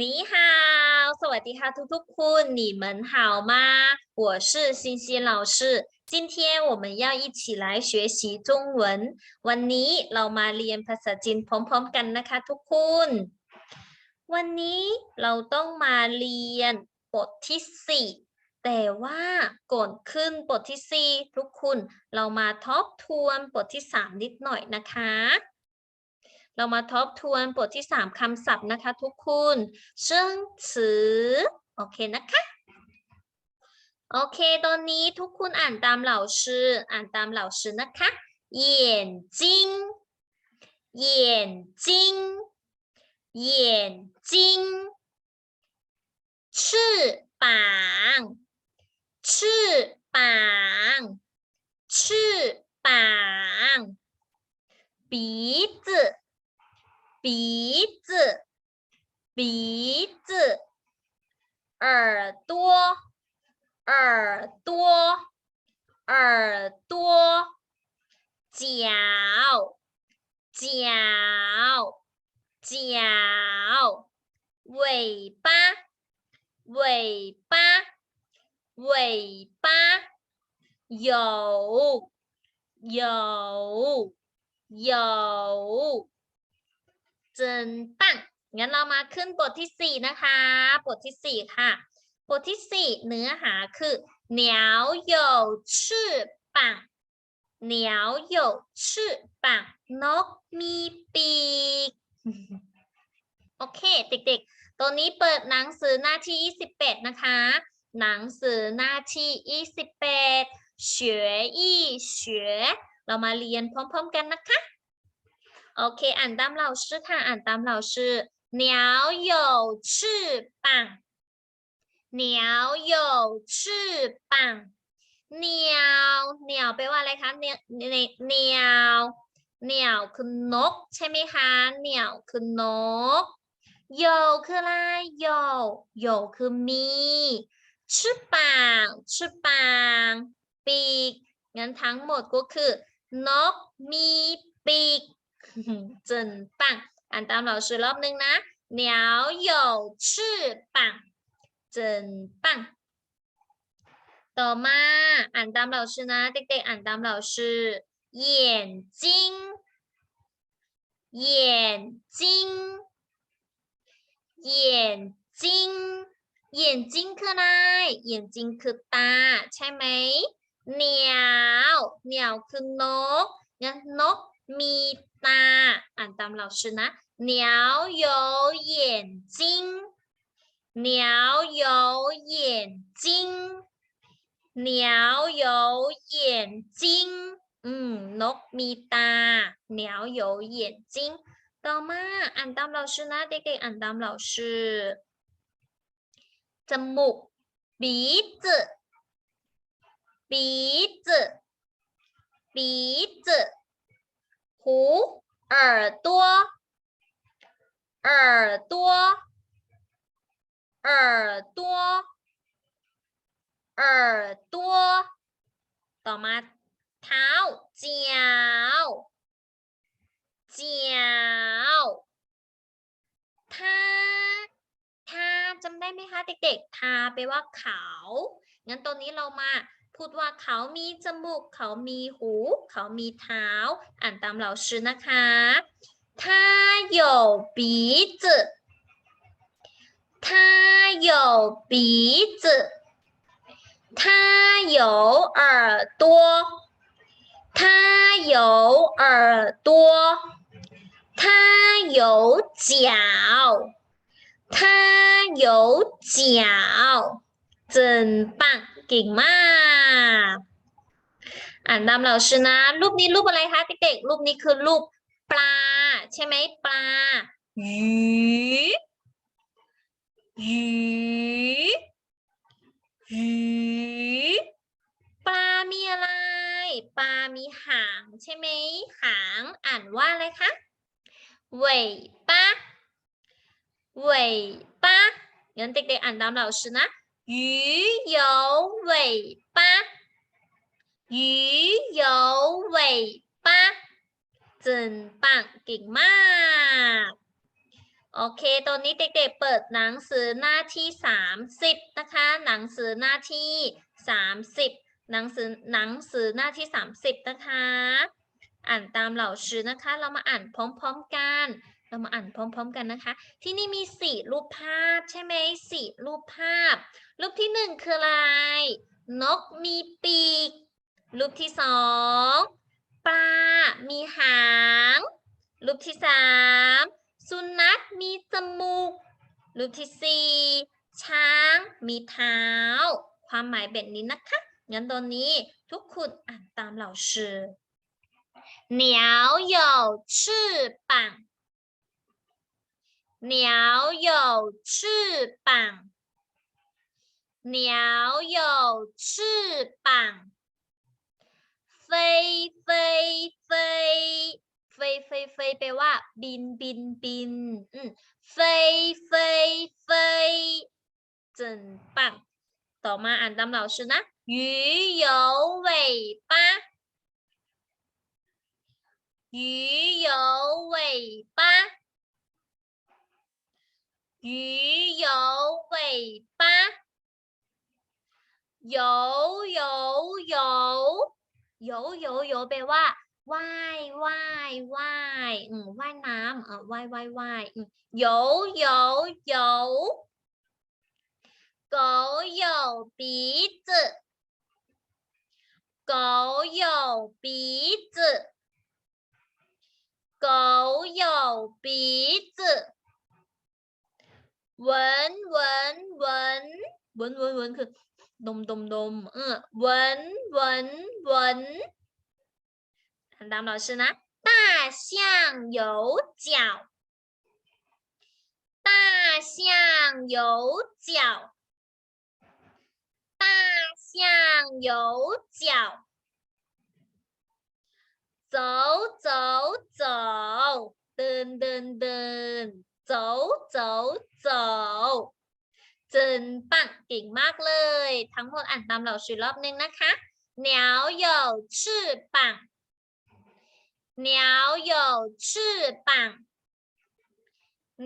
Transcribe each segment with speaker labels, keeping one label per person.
Speaker 1: 你好，สวัสดีค่ะทุกๆคุณ你们好吗？我是欣欣老师。今天我们要一起来学习中文。วันนี้เรามาเรียนภาษาจีนพร้อมๆกันนะคะทุกคน วันนี้เราต้องมาเรียนบทที่สี่แต่ว่าก่อนขึ้นบทที่สี่ทุกคุณเรามาทบทวนบทที่สามนิดหน่อยนะคะ เรามาทบทวนบทที่สามคำศัพท์นะคะทุกคนเชิงสือโอเคนะคะ โอเค ตอนนี้ทุกคนอ่านตามเหล่าชื่อ อ่านตามเหล่าชื่อนะคะ眼睛眼睛眼睛翅膀翅膀翅膀鼻子 鼻子鼻子耳朵耳朵耳朵脚脚脚尾巴尾巴尾巴有有有。 真棒งั้นเรามาขึ้นบทที่สี่นะคะ บทที่สี่ค่ะ บทที่สี่เนื้อหาคือ鸟有翅膀鸟有翅膀นกมีปีก โอเค เด็กๆ ตัวนี้เปิดหนังสือหน้าที่ 28 นะคะ หนังสือหน้าที่ 28学一学เรามาเรียนพร้อมๆกันนะคะ โอเคอัานตามเราค่ะอ่นตามเราชื่อันดังแปลว่าอะไรคะเหคือนก ใช่ไหมคะเนคือนกโคืออะไรโยคือมีชื่อปีกงั้นทั้งหมดก็คือนกมีปีก 真棒！按当老师老命啦，鸟有翅膀，真棒！懂吗？按当老师呢？对对，按当老师，眼睛，眼睛，眼睛，眼睛可爱，眼睛可大，猜没？鸟，鸟可 n 人 n mi ta. À, ảnh tầm lão sư ná Niao yếu yên chinh Niao yếu yên chinh Niao yếu yên chinh Ừ, nốt mi ta. Niao yếu yên chinh Đó mà, ảnh tầm lão sư ná Để cái ảnh tầm lão sư Chân mục. Bí tử Bí tử Bí tử หนียว有眼睛อืม นกมีตา เหนียว有眼睛ต่อมาอ่านตามเราชื่อนะ เด็กๆอ่านตามเราชื่อจมูก鼻子鼻子鼻子หู耳朵耳朵耳朵耳朵ต่อมาเท้าเจียวเจียวท่าท่าจำได้ไหมคะเด็กๆท่าแปลว่าเขา งั้นตัวนี้เรามา พูดว่าเขามีจมูก เขามีหู เขามีเท้า อ่านตามเราชื่อนะคะ他有鼻子他有鼻子他有耳朵，他有耳朵，他有脚，他有脚，真棒， เก่งมากอ่านตามเราชื่อนะ รูปนี้รูปอะไรคะเด็กๆ รูปนี้คือรูปปลา ใช่ไหมปลาหยีหยีหยีปลา มีอะไร ปลา มีหาง ใช่ไหม หาง อ่านว่าอะไรคะ尾巴尾巴งั้นเด็กๆอ่านตามเราชื่อนะ 鱼有尾巴鱼有尾巴真棒เก่งมาก โอเค ตอนนี้เด็กๆ เปิดหนังสือหน้าที่ 30 นะคะ หนังสือหน้าที่ 30 หนังสือหนังสือหน้าที่ 30 นะคะ อ่านตามเหล่าชื่อนะคะ เรามาอ่านพร้อมๆกัน เรามาอ่านพร้อม ๆ กันนะคะ ที่นี่มีสี่รูปภาพใช่ไหมสี่รูปภาพ รูปที่หนึ่งคืออะไร นกมีปีก รูปที่สองปลา มีหาง รูปที่สามสุนัขมีจมูก รูปที่สี่ช้าง มีเท้า ความหมายแบบนี้นะคะ งั้นตอนนี้ทุกคนอ่านตามเหล่าชื่อ鸟有翅膀 鸟有翅膀鸟有翅膀飞飞飞飞飞飞แปลว่า บินบินบินอืม飞飞飞真棒ต่อมาอ่านตามเหล่าชื่อนะ鱼有尾巴鱼有尾巴 鱼有尾巴游游游游游游แปลว่าว่ายว่ายว่ายอืมว่ายน้ำเออว่ายว่ายว่ายอืม游游游狗有鼻子狗有鼻子狗有鼻子 闻闻闻闻闻闻คือดมดมดมเออ闻闻闻อ่านตามเราชื่อนะ大象有脚大象有脚大象有脚走走走เดินเดินเดิน 走走走เจินปังเก่งมากเลย ทั้งหมดอ่านตามเราชื่อรอบนึงนะคะ鸟有翅膀鸟有翅膀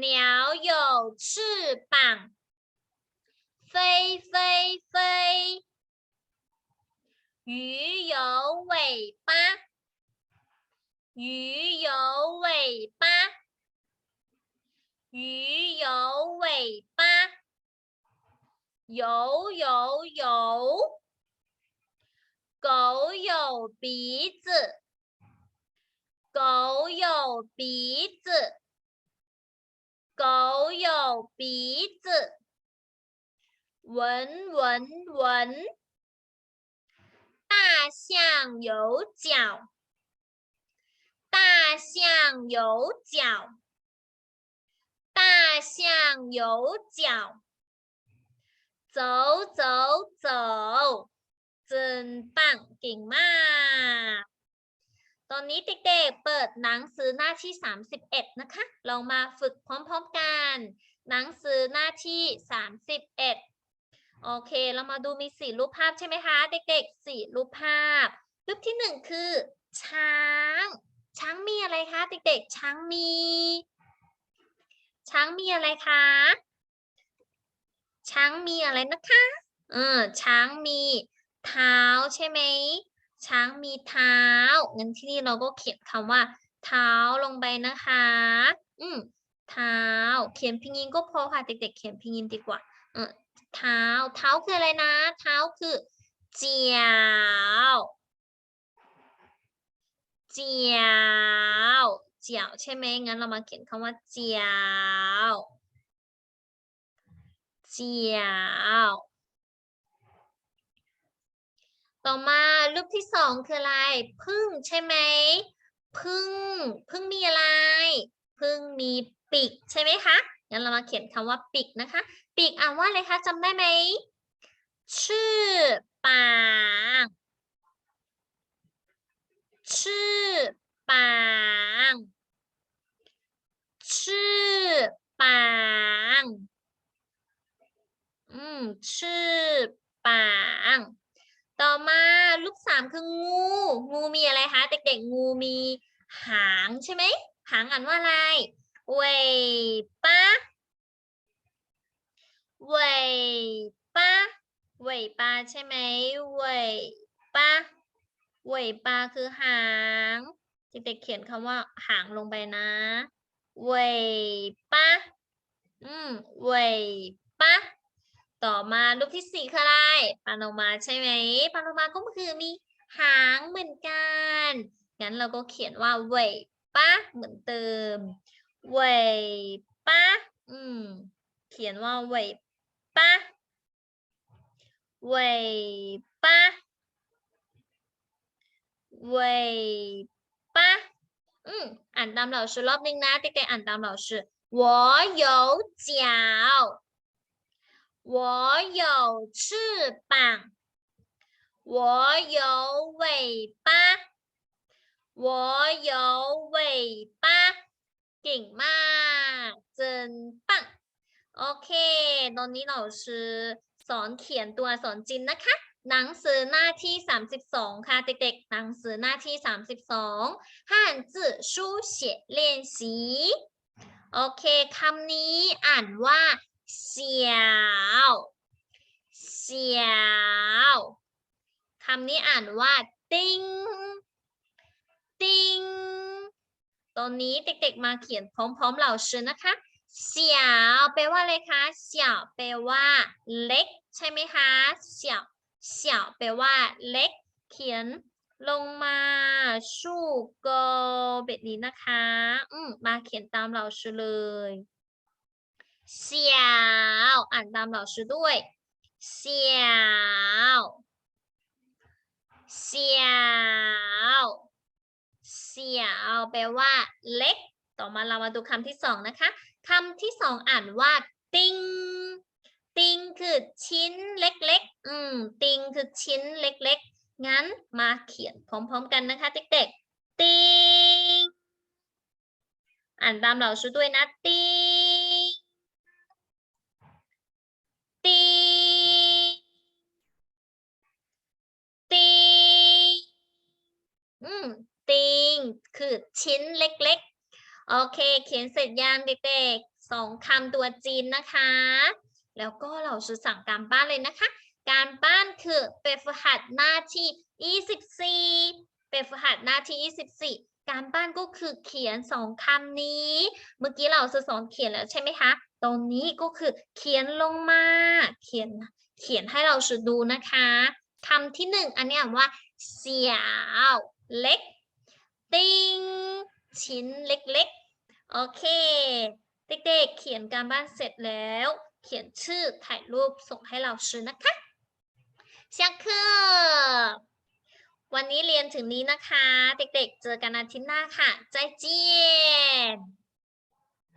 Speaker 1: 鸟有翅膀飞飞飞鱼有尾巴鱼有尾巴， 鱼有尾巴，游游游，狗有鼻子，狗有鼻子，狗有鼻子，闻闻闻，大象有脚。大象有脚，大象有脚，走走走真棒เก่งมาก ตอนนี้เด็กๆ เปิดหนังสือหน้าที่ 31 นะคะ ลองมาฝึกพร้อมๆกัน หนังสือหน้าที่ 31 โอเค เรามาดูมีสี่รูปภาพใช่ไหมคะ เด็กๆสี่รูปภาพ รูปที่หนึ่งคือ ช้าง ช้างมีอะไรคะเด็กๆ ช้างมี ช้างมีอะไรคะ ช้างมีอะไรนะคะ เออ ช้างมีเท้าใช่ไหม ช้างมีเท้า งั้นที่นี่เราก็เขียนคำว่า เท้าลงไปนะคะ อืมเท้า เขียนพิงยินก็พอค่ะ เด็กๆ เขียนพิงยินดีกว่า เออ เท้า เท้าคืออะไรนะ เท้าคือเจียวเจียว เจียวใช่ไหมงั้นเรามาเขียนคำว่าเจียว เจียว ต่อมารูปที่สองคืออะไร พึ่งใช่ไหม พึ่ง พึ่งมีอะไร พึ่งมีปีกใช่ไหมคะ งั้นเรามาเขียนคำว่าปีกนะคะ ปีกอ่านว่าอะไรคะจำได้ไหม ชื่อปางชื่อปาง ชื่อปางอืมชื่อปาง ต่อมาลูกสามคืองู งูมีอะไรคะเด็กๆ งูมีหางใช่ไหม หางอ่านว่าอะไรเวยปะเวยปะเวยปาใช่ไหมเวยปะเวยปาคือหาง เด็กๆเขียนคำว่าหางลงไปนะ เวยปลาอืมเวยปลาต่อมารูปที่สี่คืออะไรปลาโลมาใช่ไหมปลาโลมาก็คือมีหางเหมือนกันงั้นเราก็เขียนว่าเวยปลาเหมือนเดิมเวยปลาอืม เขียนว่า尾巴尾巴尾巴อืมอ่านตามเหล่าชื่ อรอบนึงนะเด็กๆอ่านตามเหล่าชื่อ我有脚我有翅膀我有尾巴我有尾巴เก่งมาก真棒โอเค ตอนนี้เราชื่อสอนเขียนตัวอักษรจีนนะคะ หนังสือหน้าที่ 32 ค่ะ เด็กๆ หนังสือหน้าที่ 32汉字书写练习โอเค คำนี้อ่านว่าเสียวเสียวคำนี้อ่านว่า ติ้ง ติ้ง ตอนนี้เด็กๆ มาเขียนพร้อมๆ เหล่าชื่อนะคะ เสี่ยวแปลว่าอะไรคะเสี่ยวแปลว่า เล็ก ใช่ไหมคะเสี่ยว เสี่ยวแปลว่าเล็ก เขียนลงมาชูโกแบบนี้นะคะ อืมมาเขียนตามเราชื่อเลยเสี่ยวอ่านตามเราชื่อด้วยเสี่ยวเสี่ยวเสี่ยวแปลว่าเล็ก ต่อมาเรามาดูคำที่สองนะคะคำที่สองอ่านว่า ติง ติงคือชิ้นเล็กๆ อืม ติงคือชิ้นเล็กๆ งั้นมาเขียนพร้อมๆกันนะคะเด็กๆ ติง อ่านตามเราชูด้วยนะ ติง ติง ติง อืม ติง คือชิ้นเล็กๆ โอเค เขียนเสร็จยังเด็กๆ สองคำตัวจีนนะคะ แล้วก็เราจะสั่งการบ้านเลยนะคะ การบ้านคือเป็นฝึกหัดหน้าที่ 24 เป็นฝึกหัดหน้าที่ 24 การบ้านก็คือเขียนสองคำนี้ เมื่อกี้เราจะสอนเขียนแล้วใช่ไหมคะ ตรงนี้ก็คือเขียนลงมา เขียน เขียนให้เราชูดูนะคะคำที่หนึ่งอันนี้ว่า เสียวเล็ก ติงชิ้นเล็กๆ โอเค เด็กๆ เขียนการบ้านเสร็จแล้ว เขียนชื่อถ่ายรูปส่งให้เราชื่อนะคะ下课วันนี้เรียนถึงนี้นะคะ เด็กๆ เจอกันอาทิตย์หน้าค่ะ ใจเจียน